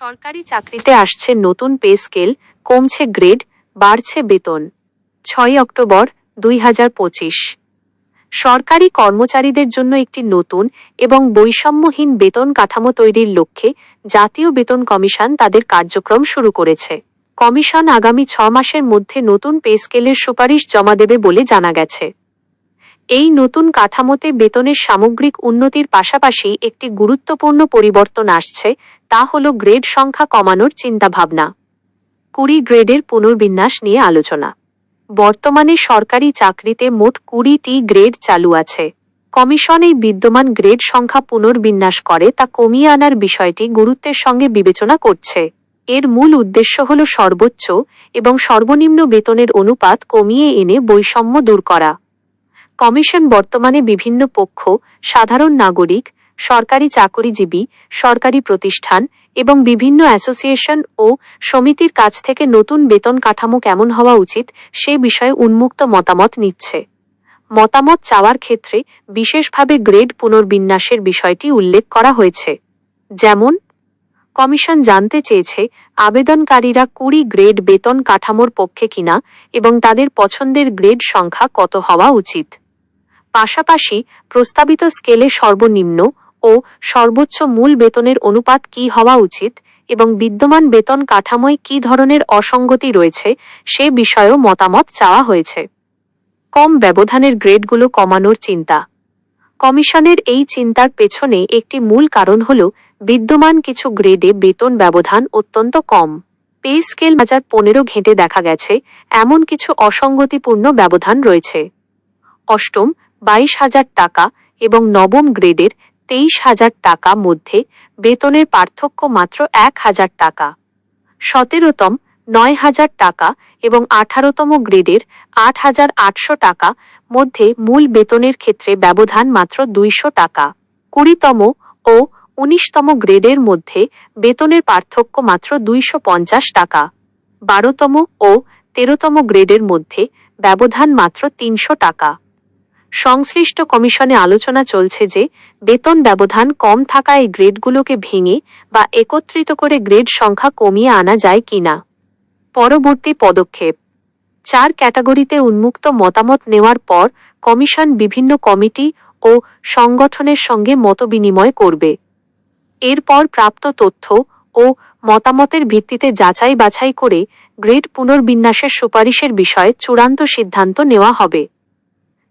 সরকারি চাকরিতে আসছে নতুন পে স্কেল, কমছে গ্রেড, বাড়ছে বেতন। ছয় অক্টোবর দুই হাজার পঁচিশ। সরকারি কর্মচারীদের জন্য একটি নতুন এবং বৈষম্যহীন বেতন কাঠামো তৈরির লক্ষ্যে জাতীয় বেতন কমিশন তাদের কার্যক্রম শুরু করেছে। কমিশন আগামী ছ মাসের মধ্যে নতুন পে স্কেলের সুপারিশ জমা দেবে বলে জানা গেছে। এই নতুন কাঠামোতে বেতনের সামগ্রিক উন্নতির পাশাপাশি একটি গুরুত্বপূর্ণ পরিবর্তন আসছে, তা হল গ্রেড সংখ্যা কমানোর চিন্তাভাবনা। কুড়ি গ্রেডের পুনর্বিন্যাস নিয়ে আলোচনা। বর্তমানে সরকারি চাকরিতে মোট কুড়িটি গ্রেড চালু আছে। কমিশন এই বিদ্যমান গ্রেড সংখ্যা পুনর্বিন্যাস করে, তা কমিয়ে আনার বিষয়টি গুরুত্বের সঙ্গে বিবেচনা করছে। এর মূল উদ্দেশ্য হল সর্বোচ্চ এবং সর্বনিম্ন বেতনের অনুপাত কমিয়ে এনে বৈষম্য দূর করা। কমিশন বর্তমানে বিভিন্ন পক্ষ, সাধারণ নাগরিক, সরকারি চাকরিজীবী, সরকারি প্রতিষ্ঠান এবং বিভিন্ন অ্যাসোসিয়েশন ও সমিতির কাছ থেকে নতুন বেতন কাঠামো কেমন হওয়া উচিত সে বিষয়ে উন্মুক্ত মতামত নিচ্ছে। মতামত চাওয়ার ক্ষেত্রে বিশেষভাবে গ্রেড পুনর্বিন্যাসের বিষয়টি উল্লেখ করা হয়েছে। যেমন, কমিশন জানতে চেয়েছে আবেদনকারীরা কুড়ি গ্রেড বেতন কাঠামোর পক্ষে কিনা এবং তাদের পছন্দের গ্রেড সংখ্যা কত হওয়া উচিত। পাশাপাশি প্রস্তাবিত স্কেলে সর্বনিম্ন ও সর্বোচ্চ মূল বেতনের অনুপাত কি হওয়া উচিত এবং বিদ্যমান বেতন কাঠামোয় কি ধরনের অসঙ্গতি রয়েছে সে বিষয়েও মতামত চাওয়া হয়েছে। কম ব্যবধানের গ্রেডগুলো কমানোর চিন্তা। কমিশনের এই চিন্তার পেছনে একটি মূল কারণ হল বিদ্যমান কিছু গ্রেডে বেতন ব্যবধান অত্যন্ত কম। পে স্কেল হাজার পনেরো ঘেঁটে দেখা গেছে, এমন কিছু অসঙ্গতিপূর্ণ ব্যবধান রয়েছে। অষ্টম বাইশ হাজার টাকা এবং নবম গ্রেডের তেইশ হাজার টাকা মধ্যে বেতনের পার্থক্য মাত্র এক হাজার টাকা। সতেরোতম নয় হাজার টাকা এবং আঠারোতম গ্রেডের আট হাজার আটশো টাকা মধ্যে মূল বেতনের ক্ষেত্রে ব্যবধান মাত্র দুইশো টাকা। কুড়িতম ও উনিশতম গ্রেডের মধ্যে বেতনের পার্থক্য মাত্র দুইশো পঞ্চাশ টাকা। বারোতম ও তেরোতম গ্রেডের মধ্যে ব্যবধান মাত্র তিনশো টাকা। সংশ্লিষ্ট কমিশনে আলোচনা চলছে যে বেতন ব্যবধান কম থাকা এই গ্রেডগুলোকে ভেঙে বা একত্রিত করে গ্রেড সংখ্যা কমিয়ে আনা যায় কিনা। পরবর্তী পদক্ষেপ। চার ক্যাটাগরিতে উন্মুক্ত মতামত নেওয়ার পর কমিশন বিভিন্ন কমিটি ও সংগঠনের সঙ্গে মতবিনিময় করবে। এরপর প্রাপ্ত তথ্য ও মতামতের ভিত্তিতে যাচাই বাছাই করে গ্রেড পুনর্বিন্যাসের সুপারিশের বিষয়ে চূড়ান্ত সিদ্ধান্ত নেওয়া হবে।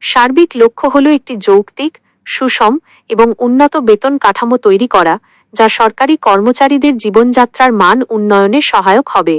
সার্বিক লক্ষ্য হল একটি যৌক্তিক, সুষম এবং উন্নত বেতন কাঠামো তৈরি করা, যা সরকারি কর্মচারীদের জীবনযাত্রার মান উন্নয়নে সহায়ক হবে।